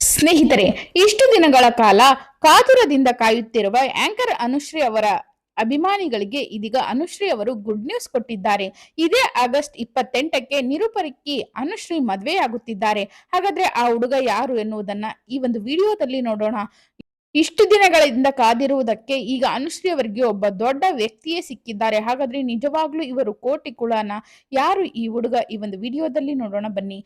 ಸ್ನೇಹಿತರೆ, ಇಷ್ಟು ದಿನಗಳ ಕಾಲ ಕಾತುರದಿಂದ ಕಾಯುತ್ತಿರುವ ಆಂಕರ್ ಅನುಶ್ರೀ ಅವರ ಅಭಿಮಾನಿಗಳಿಗೆ ಇದೀಗ ಅನುಶ್ರೀ ಅವರು ಗುಡ್ ನ್ಯೂಸ್ ಕೊಟ್ಟಿದ್ದಾರೆ. ಇದೇ ಆಗಸ್ಟ್ ಇಪ್ಪತ್ತೆಂಟಕ್ಕೆ ನಿರುಪರಿಕ್ಕಿ ಅನುಶ್ರೀ ಮದುವೆಯಾಗುತ್ತಿದ್ದಾರೆ. ಹಾಗಾದ್ರೆ ಆ ಹುಡುಗ ಯಾರು ಎನ್ನುವುದನ್ನ ಈ ಒಂದು ವಿಡಿಯೋದಲ್ಲಿ ನೋಡೋಣ. ಇಷ್ಟು ದಿನಗಳಿಂದ ಕಾದಿರುವುದಕ್ಕೆ ಈಗ ಅನುಶ್ರೀ ಅವರಿಗೆ ಒಬ್ಬ ದೊಡ್ಡ ವ್ಯಕ್ತಿಯೇ ಸಿಕ್ಕಿದ್ದಾರೆ. ಹಾಗಾದ್ರೆ ನಿಜವಾಗ್ಲೂ ಇವರು ಕೋಟಿ ಕುಳನ ಯಾರು ಈ ಹುಡುಗ? ಈ ಒಂದು ವಿಡಿಯೋದಲ್ಲಿ ನೋಡೋಣ ಬನ್ನಿ.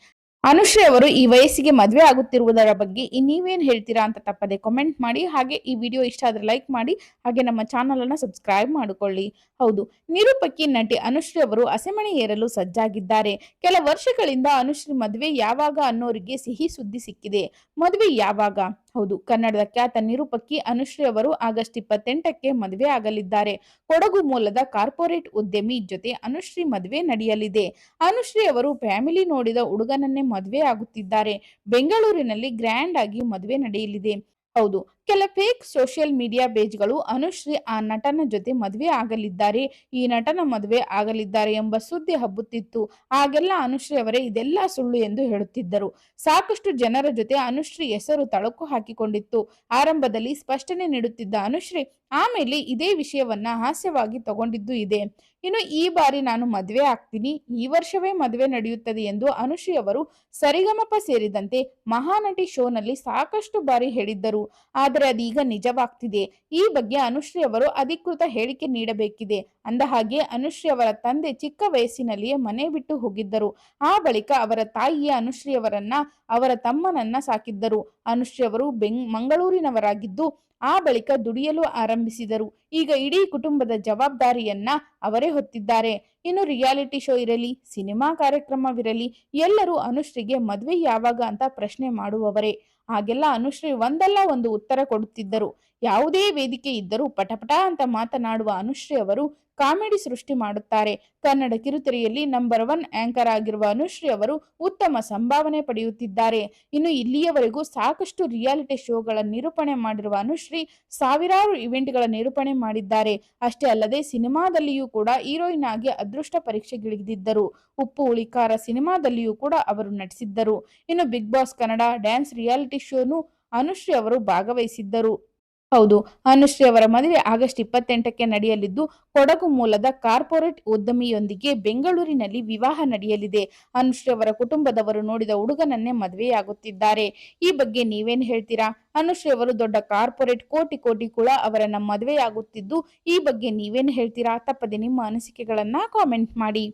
ಅನುಶ್ರೀ ಅವರು ಈ ವಯಸ್ಸಿಗೆ ಮದುವೆ ಆಗುತ್ತಿರುವುದರ ಬಗ್ಗೆ ನೀವೇನು ಹೇಳ್ತೀರಾ ಅಂತ ತಪ್ಪದೆ ಕಮೆಂಟ್ ಮಾಡಿ. ಹಾಗೆ ಈ ವಿಡಿಯೋ ಇಷ್ಟ ಆದ್ರೆ ಲೈಕ್ ಮಾಡಿ. ಹಾಗೆ ನಮ್ಮ ಚಾನಲ್ ಅನ್ನ ಸಬ್ಸ್ಕ್ರೈಬ್ ಮಾಡಿಕೊಳ್ಳಿ. ಹೌದು, ನಿರೂಪಕಿ ನಟಿ ಅನುಶ್ರೀ ಅವರು ಅಸೆಮಣೆ ಏರಲು ಸಜ್ಜಾಗಿದ್ದಾರೆ. ಕೆಲ ವರ್ಷಗಳಿಂದ ಅನುಶ್ರೀ ಮದುವೆ ಯಾವಾಗ ಅನ್ನೋರಿಗೆ ಸಿಹಿ ಸುದ್ದಿ ಸಿಕ್ಕಿದೆ. ಮದುವೆ ಯಾವಾಗ? ಹೌದು. ಕನ್ನಡದ ಖ್ಯಾತ ನಿರೂಪಕಿ ಅನುಶ್ರೀ ಅವರು ಆಗಸ್ಟ್ ಇಪ್ಪತ್ತೆಂಟಕ್ಕೆ ಮದುವೆ ಆಗಲಿದ್ದಾರೆ. ಕೊಡಗು ಮೂಲದ ಕಾರ್ಪೊರೇಟ್ ಉದ್ಯಮಿ ಜೊತೆ ಅನುಶ್ರೀ ಮದುವೆ ನಡೆಯಲಿದೆ. ಅನುಶ್ರೀ ಅವರು ಫ್ಯಾಮಿಲಿ ನೋಡಿದ ಹುಡುಗನನ್ನೇ ಮದುವೆ ಆಗುತ್ತಿದ್ದಾರೆ ಬೆಂಗಳೂರಿನಲ್ಲಿ ಗ್ರ್ಯಾಂಡ್ ಆಗಿ ಮದುವೆ ನಡೆಯಲಿದೆ. ಹೌದು. ಕೆಲ ಫೇಕ್ ಸೋಷಿಯಲ್ ಮೀಡಿಯಾ ಪೇಜ್ಗಳು ಅನುಶ್ರೀ ಆ ನಟನ ಜೊತೆ ಮದುವೆ ಆಗಲಿದ್ದಾರೆ. ಈ ನಟನ ಮದುವೆ ಆಗಲಿದ್ದಾರೆ ಎಂಬ ಸುದ್ದಿ ಹಬ್ಬುತ್ತಿತ್ತು. ಆಗೆಲ್ಲ ಅನುಶ್ರೀ ಅವರೇ ಇದೆಲ್ಲ ಸುಳ್ಳು ಎಂದು ಹೇಳುತ್ತಿದ್ದರು. ಸಾಕಷ್ಟು ಜನರ ಜೊತೆ ಅನುಶ್ರೀ ಹೆಸರು ತಳಕು ಹಾಕಿಕೊಂಡಿತ್ತು. ಆರಂಭದಲ್ಲಿ ಸ್ಪಷ್ಟನೆ ನೀಡುತ್ತಿದ್ದ ಅನುಶ್ರೀ ಆಮೇಲೆ ಇದೇ ವಿಷಯವನ್ನ ಹಾಸ್ಯವಾಗಿ ತಗೊಂಡಿದ್ದು ಇದೆ. ಇನ್ನು ಈ ಬಾರಿ ನಾನು ಮದುವೆ ಆಗ್ತೀನಿ. ಈ ವರ್ಷವೇ ಮದುವೆ ನಡೆಯುತ್ತದೆ ಎಂದು ಅನುಶ್ರೀ ಅವರು ಸರಿಗಮಪ ಸೇರಿದಂತೆ ಮಹಾನಟಿ ಶೋನಲ್ಲಿ ಸಾಕಷ್ಟು ಬಾರಿ ಹೇಳಿದ್ದರು. ಆದರೆ ಅದೀಗ ನಿಜವಾಗ್ತಿದೆ. ಈ ಬಗ್ಗೆ ಅನುಶ್ರೀ ಅವರು ಅಧಿಕೃತ ಹೇಳಿಕೆ ನೀಡಬೇಕಿದೆ. ಅಂದ ಹಾಗೆ ಅನುಶ್ರೀ ಅವರ ತಂದೆ ಚಿಕ್ಕ ವಯಸ್ಸಿನಲ್ಲಿಯೇ ಮನೆ ಬಿಟ್ಟು ಹೋಗಿದ್ದರು. ಆ ಬಳಿಕ ಅವರ ತಾಯಿಯೇ ಅನುಶ್ರೀ ಅವರನ್ನ, ಅವರ ತಮ್ಮನನ್ನ ಸಾಕಿದ್ದರು. ಅನುಶ್ರೀ ಅವರು ಬೆಂಗ್, ಮಂಗಳೂರಿನವರಾಗಿದ್ದು ಆ ಬಳಿಕ ದುಡಿಯಲು ಆರಂಭಿಸಿದರು. ಈಗ ಇಡೀ ಕುಟುಂಬದ ಜವಾಬ್ದಾರಿಯನ್ನ ಅವರೇ ಹೊತ್ತಿದ್ದಾರೆ. ಇನ್ನು ರಿಯಾಲಿಟಿ ಶೋ ಇರಲಿ, ಸಿನಿಮಾ ಕಾರ್ಯಕ್ರಮವಿರಲಿ, ಎಲ್ಲರೂ ಅನುಶ್ರೀಗೆ ಮದುವೆ ಯಾವಾಗ ಅಂತ ಪ್ರಶ್ನೆ ಮಾಡುವವರೇ. ಆಗೆಲ್ಲ ಅನುಶ್ರೀ ಒಂದಲ್ಲ ಒಂದು ಉತ್ತರ ಕೊಡುತ್ತಿದ್ದರು. ಯಾವುದೇ ವೇದಿಕೆ ಇದ್ದರೂ ಪಟಪಟ ಅಂತ ಮಾತನಾಡುವ ಅನುಶ್ರೀ ಅವರು ಕಾಮಿಡಿ ಸೃಷ್ಟಿ ಮಾಡುತ್ತಾರೆ. ಕನ್ನಡ ಕಿರುತೆರೆಯಲ್ಲಿ ನಂಬರ್ ಒನ್ ಆಂಕರ್ ಆಗಿರುವ ಅನುಶ್ರೀ ಅವರು ಉತ್ತಮ ಸಂಭಾವನೆ ಪಡೆಯುತ್ತಿದ್ದಾರೆ. ಇನ್ನು ಇಲ್ಲಿಯವರೆಗೂ ಸಾಕಷ್ಟು ರಿಯಾಲಿಟಿ ಶೋಗಳ ನಿರೂಪಣೆ ಮಾಡಿರುವ ಅನುಶ್ರೀ ಸಾವಿರಾರು ಇವೆಂಟ್ಗಳ ನಿರೂಪಣೆ ಮಾಡಿದ್ದಾರೆ. ಅಷ್ಟೇ ಅಲ್ಲದೆ ಸಿನಿಮಾದಲ್ಲಿಯೂ ಕೂಡ ಹೀರೋಯಿನ್ ಆಗಿ ಅದೃಷ್ಟ ಪರೀಕ್ಷೆಗಿಳಿದಿದ್ದರು. ಉಪ್ಪು ಉಳಿಕಾರ ಸಿನಿಮಾದಲ್ಲಿಯೂ ಕೂಡ ಅವರು ನಟಿಸಿದ್ದರು. ಇನ್ನು Big Boss Kannada dance reality ಶೋನು Anushree ಅವರು ಭಾಗವಹಿಸಿದ್ದರು. ಹೌದು. ಅನುಶ್ರೀ ಅವರ ಮದುವೆ ಆಗಸ್ಟ್ ಇಪ್ಪತ್ತೆಂಟಕ್ಕೆ ನಡೆಯಲಿದ್ದು, ಕೊಡಗು ಮೂಲದ ಕಾರ್ಪೊರೇಟ್ ಉದ್ಯಮಿಯೊಂದಿಗೆ ಬೆಂಗಳೂರಿನಲ್ಲಿ ವಿವಾಹ ನಡೆಯಲಿದೆ. ಅನುಶ್ರೀ ಅವರ ಕುಟುಂಬದವರು ನೋಡಿದ ಹುಡುಗನನ್ನೇ ಮದುವೆಯಾಗುತ್ತಿದ್ದಾರೆ. ಈ ಬಗ್ಗೆ ನೀವೇನ್ ಹೇಳ್ತೀರಾ? ಅನುಶ್ರೀ ಅವರು ದೊಡ್ಡ ಕಾರ್ಪೊರೇಟ್ ಕೋಟಿ ಕೋಟಿ ಕುಳ ಅವರನ್ನ ಮದುವೆಯಾಗುತ್ತಿದ್ದು, ಈ ಬಗ್ಗೆ ನೀವೇನ್ ಹೇಳ್ತೀರಾ? ತಪ್ಪದೆ ನಿಮ್ಮ ಅನಿಸಿಕೆಗಳನ್ನ ಕಾಮೆಂಟ್ ಮಾಡಿ.